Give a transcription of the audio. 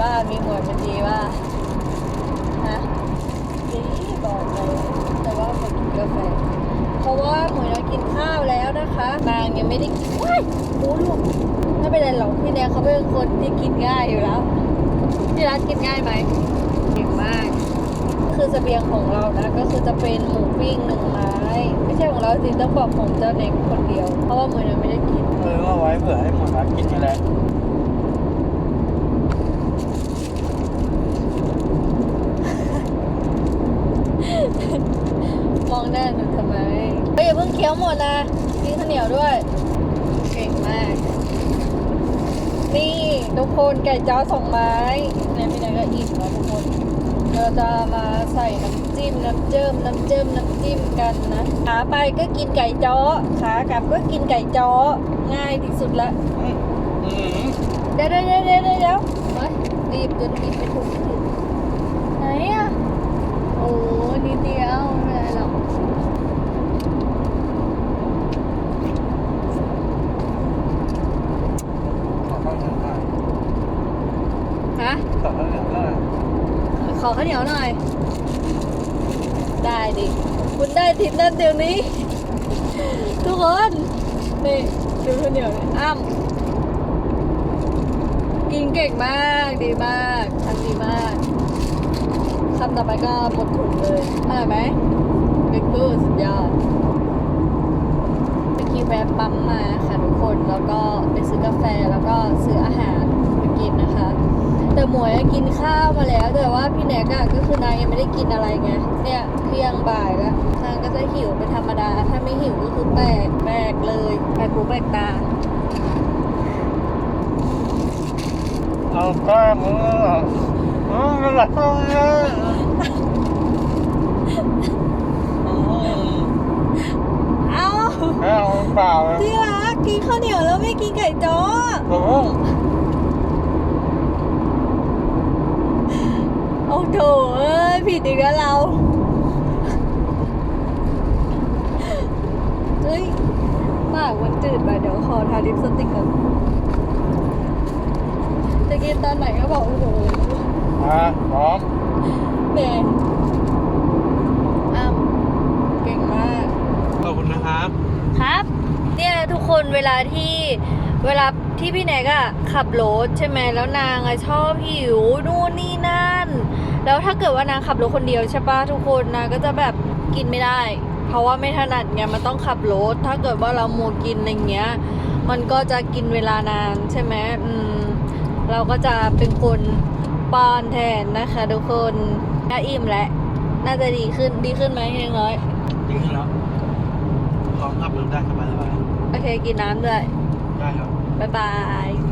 ว่ามีหมวยมันดีว่าฮะดีบอกเลยแต่ว่ามากินกาแฟเพราะว่าหมวยเรากินข้าวแล้วนะคะนางยังไม่ได้กินว้ายโอ้ลูกไม่เป็นไรหรอกพี่แดนเขาเป็นคนที่กินง่ายอยู่แล้วที่ร้านกินง่ายไหมเก่งมากคือเสบียงของเรานะก็คือจะเป็นหมูปิ้งหนึ่งไม้ไม่ใช่ของเราสิต้องบอกของเจ้าเน็กคนเดียว เพราะว่าหมวยเราไม่ได้กินเออว่าไว้เผื่อให้หมดรักกินนี่แหละ มอง หน้าหนูทำไมเฮ้ยอย่าเพิ่งเคี้ยวหมดนะกินข้าวเหนียวด้วย เก่งมาก นี่ทุกคนไก่จ้อสองไม้เนี่ยพี่นายก็อิ่มแล้วทุกคน เราจะมาใส่น้ำจิ้มน้ำเจิมน้ำเจิมน้ำจิ้มกันนะขาไปก็กินไก่จ้อขากลับก็กินไก่จ้อง่ายที่สุดละอืมอืมเดี๋ยวเดี๋ยวเดี๋ยวเดี๋ยวเดี๋ยวเฮ้ยรีบจนกินไปถูกถูกไหนอะ โอ้นิดเดียวไม่เป็นไรหรอก ขอข้าวเหนียวหน่อย ฮะ ขอข้าวเหนียวหน่อย ขอข้าวเหนียวหน่อย ได้ดิ คุณได้ทิปนั่นเดี๋ยวนี้ ทุกคน นี่ดูข้าวเหนียวอ้ำกินเก่งมาก ดีมากทำดีมากคำต่อไปก็หมดถุงเลยอร่อยไหมเบเกอร์สุดยอดเมื่อกี้แวะปั๊มมาค่ะทุกคน แล้วก็ไปซื้อกาแฟแล้วก็ซื้ออาหารมากินนะคะ แต่ หมวยอะกินข้าวมาแล้ว แต่ว่าพี่แนกอะก็คือนางยังไม่ได้กินอะไรไงเนี่ยเที่ยงบ่ายแล้วนางก็จะหิวเป็นธรรมดา ถ้าไม่หิวก็คือแปลกแปลกเลยแปลกหูแปลกตาเอาแป้งมืออืมนั่นแหละอืมอืมเอ้าแค่เอาเปล่าเลยที่รักกินข้าวเหนียวแล้วไม่กินไก่จ้อโอ้โหโอ้โถเอ้ย ผิดอีกแล้วเราเฮ้ยปากมันจืดไปเดี๋ยวขอทาลิปสติกก่อนจะกินตอนไหนก็บอกโอ้โหอะพร้อมเหนื่อยอ้ำเก่งมาก ขอบคุณนะครับ ครับ เนี่ยทุกคนเวลาที่เวลาที่พี่แนกอะขับรถใช่ไหมแล้วนางอะชอบหิวนู่นนี่นั่น แล้วถ้าเกิดว่านางขับรถคนเดียวใช่ปะทุกคนนางก็จะแบบกินไม่ได้ เพราะว่าไม่ถนัดไงมันต้องขับรถ ถ้าเกิดว่าเรามัวกินอะไรเงี้ย มันก็จะกินเวลานานใช่ไหมอืมเราก็จะเป็นคนป้อนแทนนะคะทุกคนน่าอิ่มแล้วน่าจะดีขึ้นดีขึ้นไหมเล็กน้อยจริงแล้วพร้อมขับรถได้สบายสบายโอเคกินน้ำด้วยได้ครับบ๊ายบาย